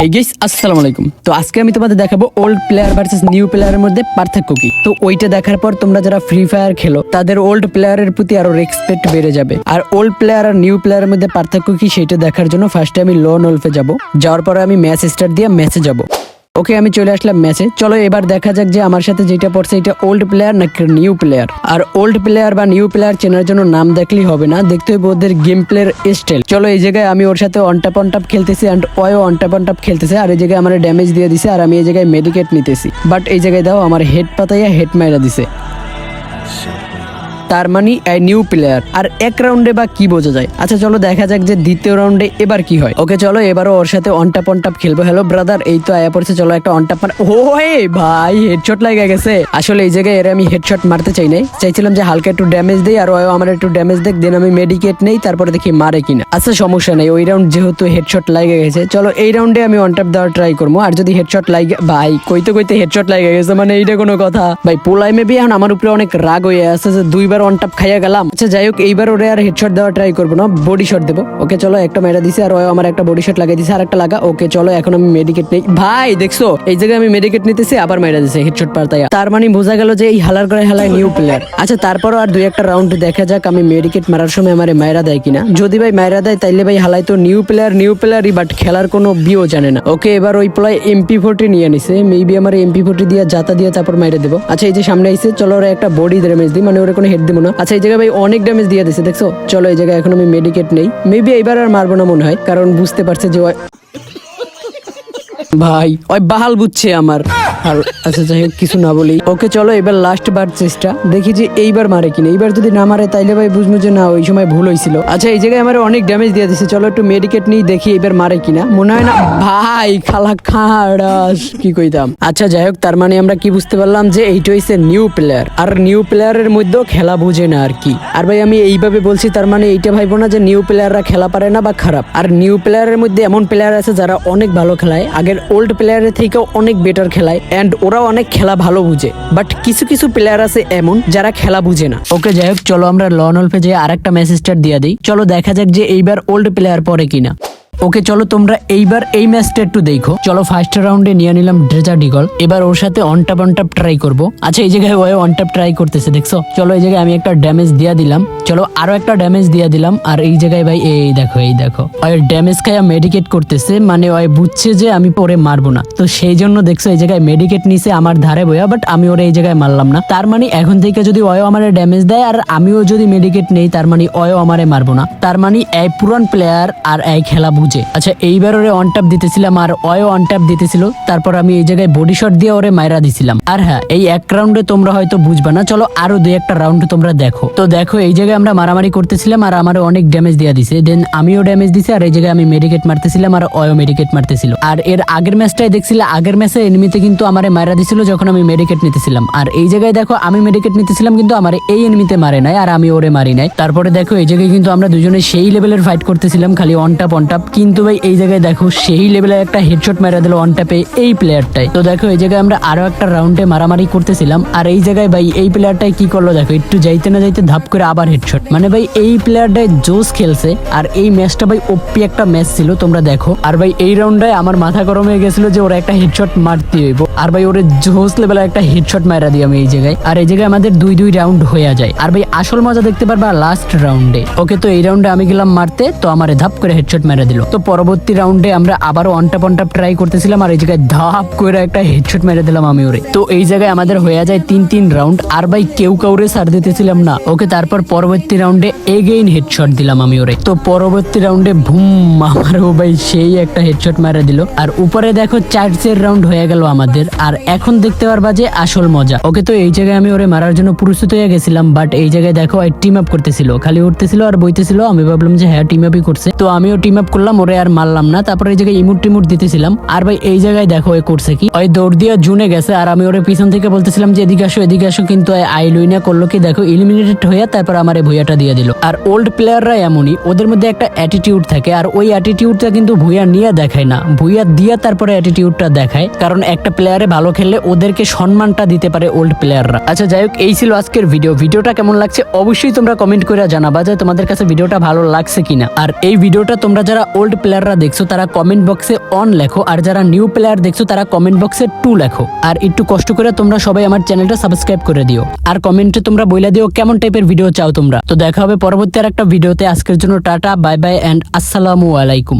হেই guess আসসালামু আলাইকুম। তো আজকে আমি তোমাদের দেখাবো ওল্ড প্লেয়ার ভার্সেস নিউ প্লেয়ারের মধ্যে পার্থক্য কি। তো ওইটা দেখার পর তোমরা যারা ফ্রি ফায়ার খেলো, তাদের ওল্ড প্লেয়ারের প্রতি আরও রেসপেক্ট বেড়ে যাবে। আর ওল্ড প্লেয়ার আর নিউ প্লেয়ারের মধ্যে পার্থক্য কি, সেটা দেখার জন্য ফার্স্টে আমি লোন ওলফে যাব। যাওয়ার পরে আমি ম্যাচ স্টার্ট দিয়ে ম্যাচে যাব। ওকে, আমি চলে আসলাম ম্যাচে। চলো, এবার দেখা যাক যে আমার সাথে যেটা পড়ছে, এটা ওল্ড প্লেয়ার নাকি নিউ প্লেয়ার আর ওল্ড প্লেয়ার বা নিউ প্লেয়ার চেনার জন্য নাম দেখলেই হবে না, দেখতে হবে ওদের গেম প্লের স্টাইল চলো, এই জায়গায় আমি ওর সাথে অনটাপ অনটাপ খেলতেছি অ্যান্ড ওয়ও অনটাপ অনটাপ খেলতেছে, আর এই জায়গায় আমার ড্যামেজ দিয়ে দিছে, আর আমি এই জায়গায় মেডিকেট নিতেছি। বাট এই জায়গায় দাও, আমার হেড পাতাইয়া হেড মাইরা দিছে। তার মানে নিউ প্লেয়ার আর এক রাউন্ডে বা কি বোঝা যায়? আচ্ছা চলো দেখা যাক যে দ্বিতীয় রাউন্ডে এবার কি হয়। ওকে, চলো, এবারও ওর সাথে অনটাপ অনটাপ খেলব। হ্যালো ব্রাদার এই তো আয়া পড়ছে। চলো, একটা অনটাপ মার ও ভাই হেডশট লাগে গেছে। আসলে এই জায়গায় এর আমি হেডশট মারতে চাই নাই। চাইছিলাম যে হালকা একটু ড্যামেজ দেই, আর ও আমার একটু ড্যামেজ দেখ দেন আমি মেডিকেট নেই, তারপরে দেখি মারে কিনা। আচ্ছা সমস্যা নেই, ওই রাউন্ড যেহেতু হেডশট লাগে গেছে। চলো, এই রাউন্ডে আমি অনটাপ দেওয়ার ট্রাই করব। আর যদি হেডশট লাগে ভাই, কইতে কইতে হেডশট লাগে গেছে মানে এইটা কোনো কথা। ভাই পোলাই মেবি এখন আমার উপরে অনেক রাগ হয়ে আছে যে দুইবার অনটাপ খাইয়া গেলাম। আচ্ছা যাই হোক এইবার ওরে আর হেডশট দেওয়া ট্রাই করব না বডি শট দেবো। ওকে, চলো, একটা মেরা দিছে, আর ও আমার একটা বডি শট লাগাই দিছে আর একটা লাগা। ওকে, চলো, এখন আমি মেডিকেট নেই। ভাই, দেখছ, এই জায়গায় আমি মেডিকেট নিতেছি, আবার মেরা দিছে হেডশট পারতাই তার মানে বোঝা গেল যে এই হালার করে হালায় নিউ প্লেয়ার আচ্ছা তারপরও আর দুই একটা রাউন্ড দেখা যাক, আমি মেডিকেট মারার সময় আমার মায়েরা দেয় কিনা। যদি ভাই মায়েরা দেয়, তাইলে ভাই হালাই তো নিউ প্লেয়ার নিউ প্লেয়ারই বাট খেলার কোনো বিও জানে না। ওকে, এবার ওই প্লয় এমপি ফোর্টি নিয়ে নিছে মেবি আমার এমপি ফোর্টি দিয়ে যাতা দিয়ে তারপর মাইরে দেবো। আচ্ছা এই যে সামনে আইছে, চলো, ওরা একটা বডি ড্যামেজ দিই মানে ওরা কোনো হেড দিব না। আচ্ছা এই জায়গায় ভাই অনেক ড্যামেজ দিয়ে দিছে, দেখছ? চলো, এই জায়গায় এখন আমি মেডিকেট নেই। মেবি এইবার আর মারবো না মনে হয়, কারণ বুঝতে পারছে যে ভাই, ওই বাহাল বুঝছে আমার। আর আচ্ছা যাই হোক, কিছু না বলি। ওকে, চলো, এবার লাস্ট বার চেষ্টা। দেখি যে এইবার মারে কিনা। এইবার যদি না মারে, তাইলে ভাই বুঝব যে না, ওই সময় ভুল হয়েছিল আচ্ছা এই জায়গায় আমার অনেক ড্যামেজ দিয়ে দিছে। চলো, একটু মেডিকেট নিয়ে দেখি এবার মারে কিনা। মনে হয় না, ভাই, খালা খাড়াস কি কইতাম। আচ্ছা যাই হোক, তার মানে আমরা কি বুঝতে পারলাম যে এইটা হইছে নিউ প্লেয়ার আর নিউ প্লেয়ারের মধ্যেও খেলা বুঝে না আর কি। আর ভাই, আমি এইভাবে বলছি, তার মানে এইটা ভাইবো না যে নিউ প্লেয়াররা খেলা পারে না বা খারাপ। আর নিউ প্লেয়ারের মধ্যে এমন প্লেয়ার আছে যারা অনেক ভালো খেলায়। আগের ওল্ড প্লেয়ারের থেকেও অনেক বেটার খেলায়। এন্ড ওরা অনেক খেলা ভালো বুঝে। বাট কিছু কিছু প্লেয়ার আছে এমন যারা খেলা বুঝে না। ওকে যাই হোক, চলো আমরা লন অল্পে যে আর একটা মেসেজ দিয়ে দিই। চলো দেখা যাক যে এইবার ওল্ড প্লেয়ার পরে কিনা। ওকে, চলো তোমরা এইবার এই ম্যাচটা একটু দেখো। চলো ফার্স্ট রাউন্ডে নিয়ে নিলাম ড্রেজা ডিগল এবার ওর সাথে অনটাপ অনটাপ ট্রাই করব। আচ্ছা এই জায়গায় ও অনটাপ ট্রাই করতেছে, দেখছ? চলো এই জায়গায় আমি একটা ড্যামেজ দিয়া দিলাম। চলো আরও একটা ড্যামেজ দিয়া দিলাম। আর এই জায়গায় ভাই, এই দেখো এই দেখো। ওই ড্যামেজ খাইয়া মেডিকেট করতেছে মানে ওই বুঝছে যে আমি পরে মারবো না। তো সেই জন্য দেখছ, এই জায়গায় মেডিকেট নিছে আমার ধারে বইয়া বাট আমি ওরে এই জায়গায় মারলাম না। তার মানে এখন থেকে যদি অয়ও আমার ড্যামেজ দেয়, আর আমিও যদি মেডিকেট নেই, তার মানে অয়ও আমারে মারবো না। তার মানে এই পুরান প্লেয়ার আর এই খেলা বুঝে। আচ্ছা এইবার ওরে অন ট্যাপ দিতেছিলাম আর অয় অন ট্যাপ দিতেছিল, তারপর আমি এই জায়গায় বডি শট দিয়ে ওরে মাইরা দিছিলাম। আর হ্যাঁ এই এক রাউন্ডে তোমরা হয়তো বুঝবা না, চলো আরও দুই একটা রাউন্ড তোমরা দেখো। তো দেখো, এই জায়গায় আমরা মারামারি করতেছিলাম আর আমার অনেক ড্যামেজ দিয়া দিছে। দেন আমিও ড্যামেজ দিছি আর এই জায়গায় আমি মেডিকেট মারতেছিলাম আর অয় মেডিকেট মারতেছিল। আর এর আগের ম্যাচটাই দেখছিলে, আগের ম্যাচে এনিমিতে কিন্তু আমারে মারা দিছিল যখন আমি মেডিকেট নিতেছিলাম। আর এই জায়গায় দেখো, আমি মেডিকেট নিতেছিলাম কিন্তু আমার এই এনিমিতে মারে নাই আর আমি ওরে মারি নাই। তারপরে দেখো, এই জায়গায় কিন্তু আমরা দুজনে সেই লেভেলের ফাইট করতেছিলাম, খালি অন টাপ অন টাপ কিন্তু ভাই, এই জায়গায় দেখো, সেই লেভেলের একটা হেডশট মেরা দিল অন টাপে এই প্লেয়ারটাই তো দেখো, এই জায়গায় আমরা আরও একটা রাউন্ডে মারামারি করতেছিলাম। আর এই জায়গায় ভাই, এই প্লেয়ারটাই কি করল দেখো, একটু যাইতে না যাইতে ধাপ করে আবার হেডশট মানে ভাই, এই প্লেয়ারটাই জোস খেলছে। আর এই ম্যাচটা ভাই ওপি একটা ম্যাচ ছিল, তোমরা দেখো। আর ভাই, এই রাউন্ডে আমার মাথা গরম হয়ে গেছিল যে ওরা একটা হেডশট মারতে হইব। আর ভাই, ওরে জোস লেভেলের একটা হেডশট মারা দিই আমি এই জায়গায়। আর এই জায়গায় আমাদের দুই দুই রাউন্ড হয়ে যায়। আর ভাই, আসল মজা দেখতে পারবা লাস্ট রাউন্ডে ওকে, তো এই রাউন্ডে আমি গেলাম মারতে, তো আমার ধাপ করে হেডশট মেরে দিল। তো পরবর্তী রাউন্ডে আমরা আবারও অনটাপ অনটাপ ট্রাই করতেছিলাম আর এই জায়গায় ধাপ করে একটা হেডশট মেরে দিলাম আমি ওরে। তো এই জায়গায় আমাদের হয়ে যায় তিন তিন রাউন্ড আর ভাই কেউ কাউরে সার দিতেছিলাম না। ওকে তারপর পরবর্তী রাউন্ডে এগেইন হেডশট দিলাম আমি ওরে। তো পরবর্তী রাউন্ডে ভুম আমারও ভাই সেই একটা হেডশট মেরে দিল। আর উপরে দেখো চার্চের রাউন্ড হয়ে গেল আমাদের, আর এখন দেখতে পারবা যে আসল মজা। ওকে তো এই জায়গায় আমি ওরে মারার জন্য প্রস্তুত হয়ে গেছিলাম বাট এই জায়গায় দেখো টিম আপ করতেছিল। খালি উঠতেছিল আর বইতেছিল, আমি ভাবলাম যে হ্যাঁ টিম আপই করছে। তো আমিও টিম আপ করলাম ওরে আর মারলাম না, তারপরে এই জায়গায় ইমুট টিমুট দিতেছিলাম। আর ভাই, এই জায়গায় দেখো এ করছে কি? ওই দৌড় দিয়ে জুনে গেছে, আর আমি ওরে পিছন থেকে বলতেছিলাম যে, এদিকে আসো এদিকে আসো, কিন্তু আইলুই না করল কি, দেখো ইলিমিনেটেড হয়ে তারপর আমার এই ভুইয়াটা দিয়ে দিল। আর ওল্ড প্লেয়াররা এমনই, ওদের মধ্যে একটা অ্যাটিটিউড থাকে, আর ওই অ্যাটিটিউডটা কিন্তু ভুইয়া নিয়ে দেখায় না। ভুইয়া দিয়ে তারপরে অ্যাটিটিউডটা দেখায়, কারণ একটা প্লেয়ারে ভালো খেললে ওদেরকে সম্মানটা দিতে পারে ওল্ড প্লেয়াররা আচ্ছা যাই হোক, এই ছিল আজকের ভিডিও ভিডিওটা কেমন লাগছে অবশ্যই তোমরা কমেন্ট করে জানাবা যে তোমাদের কাছে ভিডিওটা ভালো লাগছে কিনা। আর এই ভিডিওটা তোমরা যারা ওল্ড ওল্ড প্লেয়াররা দেখছ, তারা কমেন্ট বক্সে অন লেখো, আর যারা নিউ প্লেয়ার দেখছ, তারা কমেন্ট বক্সে টু লেখো। আর একটু কষ্ট করে তোমরা সবাই আমার চ্যানেলটা সাবস্ক্রাইব করে দিও। আর কমেন্টে তোমরা বলে দিও কেমন টাইপের ভিডিও চাও তোমরা। তো দেখা হবে পরবর্তী আর একটা ভিডিওতে আজকের জন্য টাটা বাই বাই অ্যান্ড আসসালামু আলাইকুম।